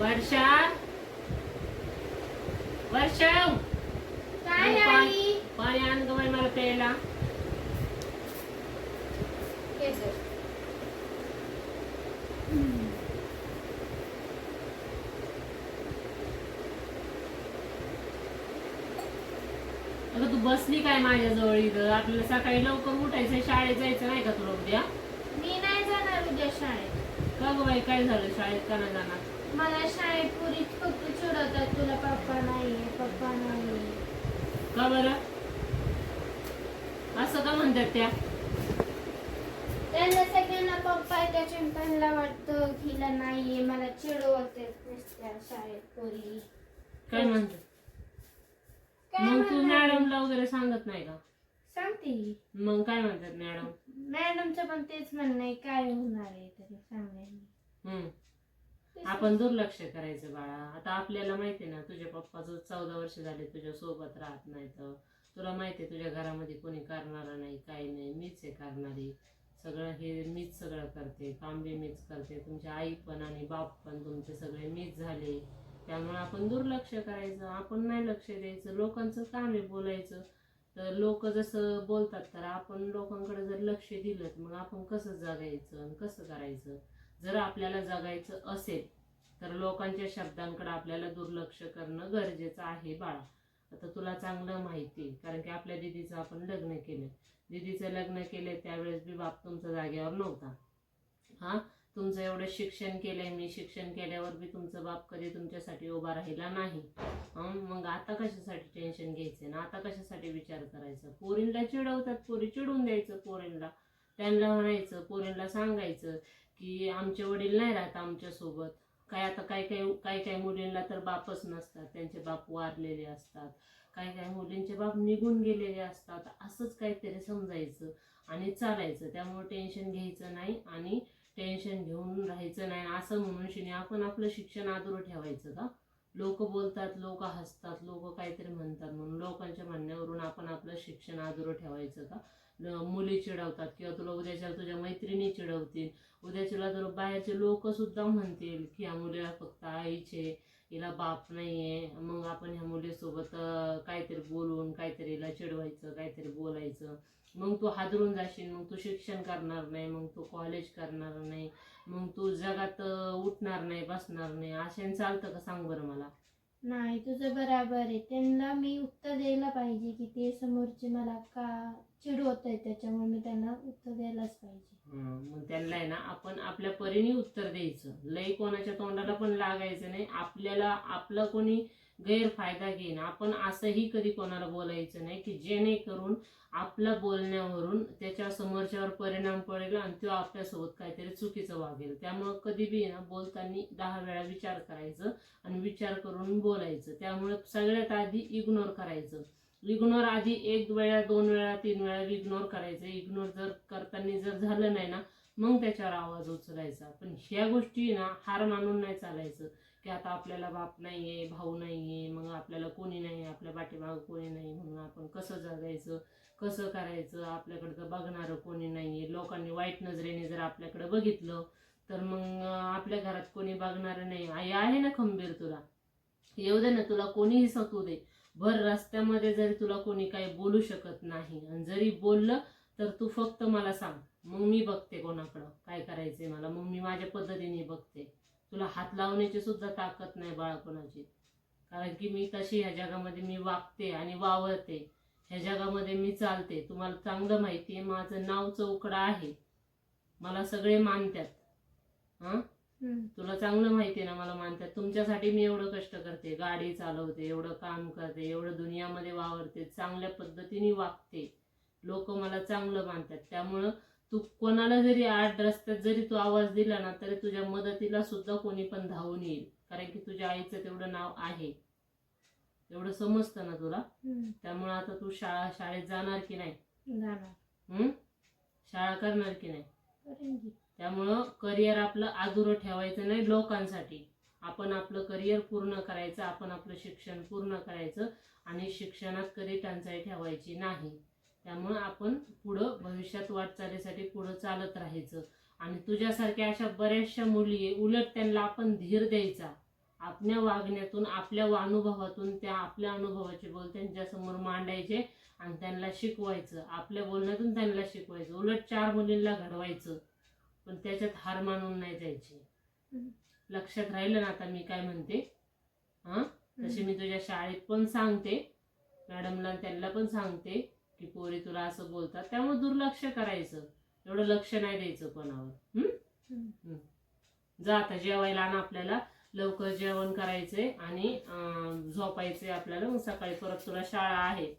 वर्षा? वर्षा काय पाणी- नाही पाणी आण ग बाई मला प्यायला. अगं तू बसली काय माझ्या जवळ इथं आपल्याला सकाळी लवकर उठायचं शाळेत जायचं नाही का तुला उद्या? मी नाही जाणार उद्या शाळेत. का ग बाई? काय झालं? शाळेत का नाही जाणार? मला शाळेत पुरी फक्त चिडवतात तुला पप्पा नाहीये पप्पा नाहीये. का बरं? असं का म्हणतात त्या? त्यांना सगळ्यांना पप्पा आहे त्याच्या त्यांना वाटतं हिला नाहीये मला चिडवते नुसत्या शाळेत पुरी. काय म्हणतात काय मग तू म्हणणार? मॅडमला वगैरे सांगत नाही का? सांगते. ही. मग काय म्हणतात मॅडम? मॅडमचं पण तेच म्हणणं आहे काय होणार आहे तरी सांगायला. हम्म. आपण दुर्लक्ष करायचं बाळा. आता आपल्याला माहिती ना तुझ्या पप्पा जो चौदा वर्ष झाले तुझ्या सोबत राहत नाही तर तुला माहिती आहे तुझ्या घरामध्ये कोणी करणारा नाही काही नाही. मीच आहे करणारी. सगळं हे मीच सगळं करते. काम बी मीच करते. तुमची आई पण आणि बाप पण तुमचे सगळे मीच झाले. त्यामुळे आपण दुर्लक्ष करायचं. आपण नाही लक्ष द्यायचं. लोकांचं काम आहे बोलायचं. तर लोक जसं बोलतात तर आपण लोकांकडे जर लक्ष दिलं तर मग आपण कसं जगायचं आणि कसं करायचं? जर आपल्याला जगायचं असेल तर लोकांच्या शब्दांकडे आपल्याला दुर्लक्ष करणं गरजेचं आहे बाळा. आता तुला चांगलं माहिती कारण की आपल्या दिदीचं आपण लग्न केलं. दिदीचं लग्न केले त्यावेळेस बी बाप तुमचा जागेवर नव्हता. हा? तुमचं एवढं शिक्षण केलंय मी शिक्षण केल्यावर बी तुमचं बाप कधी तुमच्यासाठी उभा राहिला नाही. मग आता कशासाठी टेन्शन घ्यायचं? ना आता कशासाठी विचार करायचा? पोरींला चिडवतात पोरी चिडून द्यायचं पोरींला त्यांना म्हणायचं पोरींला सांगायचं की आमचे वडील नाही राहत आमच्यासोबत काय आता काय काय काय काय मुलींना तर बापच नसतात. त्यांचे बाप वारलेले असतात. काय काय मुलींचे बाप निघून गेलेले असतात. असंच काहीतरी समजायचं आणि चालायचं. त्यामुळे टेन्शन घ्यायचं नाही आणि टेन्शन घेऊन राहायचं नाही. असं म्हणून शिने आपण आपलं शिक्षण आदूर ठेवायचं का? लोक बोलतात लोक हसतात लोक काहीतरी म्हणतात म्हणून. लोकांच्या म्हणण्यावरून आपण आपलं शिक्षण आदूर ठेवायचं का? मुली चिडवतात किंवा तुला उद्याच्या तुझ्या मैत्रिणी चिडवतील. उद्याच्याला तर बाहेरचे लोक सुद्धा म्हणतील की या मुलीला फक्त आईचे हिला बाप नाहीये. मग आपण ह्या मुलीसोबत काहीतरी बोलून काहीतरी हिला चिडवायचं काहीतरी बोलायचं. मग तू हादरून जाशील मग तू शिक्षण करणार नाही मग तू कॉलेज करणार नाही मग तू जगात उठणार नाही बसणार नाही. अशाने चालतं का सांग बरं मला? नाही तुझं बराबर आहे. त्यांना मी उत्तर द्यायला पाहिजे की ते समोरचे मला का चिडवत आहे त्याच्यामुळे मी त्यांना उत्तर द्यायलाच पाहिजे. हं, मग त्यांना आहे ना आपण आपल्या परीने उत्तर द्यायचं. लय कोणाच्या तोंडाला पण लागायचं नाही. आपल्याला आपलं कोणी गैरफायदा घेईन आपण असंही कधी कोणाला बोलायचं नाही की जेणेकरून आपल्या बोलण्यावरून त्याच्या समोरच्यावर परिणाम पडेल आणि तो आपल्यासोबत काहीतरी चुकीचं वागेल. त्यामुळं कधी बी ना बोलताना दहा वेळा विचार करायचं आणि विचार करून बोलायचं. त्यामुळे सगळ्यात आधी इग्नोर करायचं. इग्नोर आधी एक वेळा दोन वेळा तीन वेळा इग्नोर करायचं. इग्नोर जर करताना जर झालं नाही ना मग त्याच्यावर आवाज उचलायचा. पण ह्या गोष्टी ना हार मानून नाही चालायचं. की आता आपल्याला बाप नाहीये भाऊ नाहीये मग आपल्याला कोणी नाही आपल्या पाठीमागं कोणी नाही म्हणून आपण कसं जगायचं कसं करायचं आपल्याकडं तर बघणारं कोणी नाहीये. लोकांनी वाईट नजरेने जर आपल्याकडे बघितलं तर मग आपल्या घरात कोणी बघणारं नाही. आई आहे ना खंबीर तुला. येऊ दे ना तुला कोणीही सतू दे. भर रस्त्यामध्ये जरी तुला कोणी काही बोलू शकत नाही आणि जरी बोललं तर तू फक्त मला सांग. मग मी बघते कोणाकडं काय करायचंय मला. मग मी माझ्या पद्धतीने बघते. तुला हात लावण्याची सुद्धा ताकद नाही बाळा कोणाची कारण की मी तशी ह्या जगामध्ये मी वागते आणि वावरते. ह्या जगामध्ये मी चालते. तुम्हाला चांगलं माहिती आहे माझं नाव चौकडा आहे. मला सगळे मानतात हां. तुला चांगलं माहिती आहे ना मला मानतात तुमच्यासाठी मी एवढं कष्ट करते गाडी चालवते एवढं काम करते एवढं दुनियामध्ये वावरते चांगल्या पद्धतीने वागते. लोक मला चांगलं मानतात. त्यामुळं तू कोणाला जरी आड रस्त्यात जरी तू आवाज दिला ना तरी तुझ्या मदतीला सुद्धा कोणी पण धावून येईल. कारण की तुझ्या आईचं तेवढं नाव आहे. एवढं समजतं ना तुला? हम्म. त्यामुळं आता तू शाळा शाळेत जाणार की नाही? जाणार. हं? शाळा करणार की नाही. त्यामुळं करिअर आपलं अधुरं ठेवायचं नाही लोकांसाठी. आपण आपलं करिअर पूर्ण करायचं आपण आपलं शिक्षण पूर्ण करायचं आणि शिक्षणात कधी टंचाई ठेवायची नाही. त्यामुळं आपण पुढं भविष्यात वाटचालीसाठी पुढं चालत राहायचं. आणि तुझ्यासारख्या अशा बऱ्याचशा मुली आहे उलट त्यांना आपण धीर द्यायचा. आपल्या वागण्यातून आपल्या अनुभवातून त्या आपल्या अनुभवाचे बोल त्यांच्यासमोर मांडायचे आणि त्यांना शिकवायचं. आपल्या बोलण्यातून त्यांना शिकवायचं. उलट चार मुलींना घडवायचं. पण त्याच्यात हार मानून नाही जायचे. लक्षात राहिलं ना आता मी काय म्हणते? हा? तशी मी तुझ्या शाळेत पण सांगते. मॅडमला त्यांना पण सांगते. की पोरी तुला असं बोलतात त्यामुळे दुर्लक्ष करायचं. एवढं लक्ष नाही द्यायचं कोणावर. हम्म? जा आता जेवायला आण आपल्याला. लवकर जेवण करायचंय आणि झोपायचंय आपल्याला. मग सकाळी परत तुला शाळा आहे.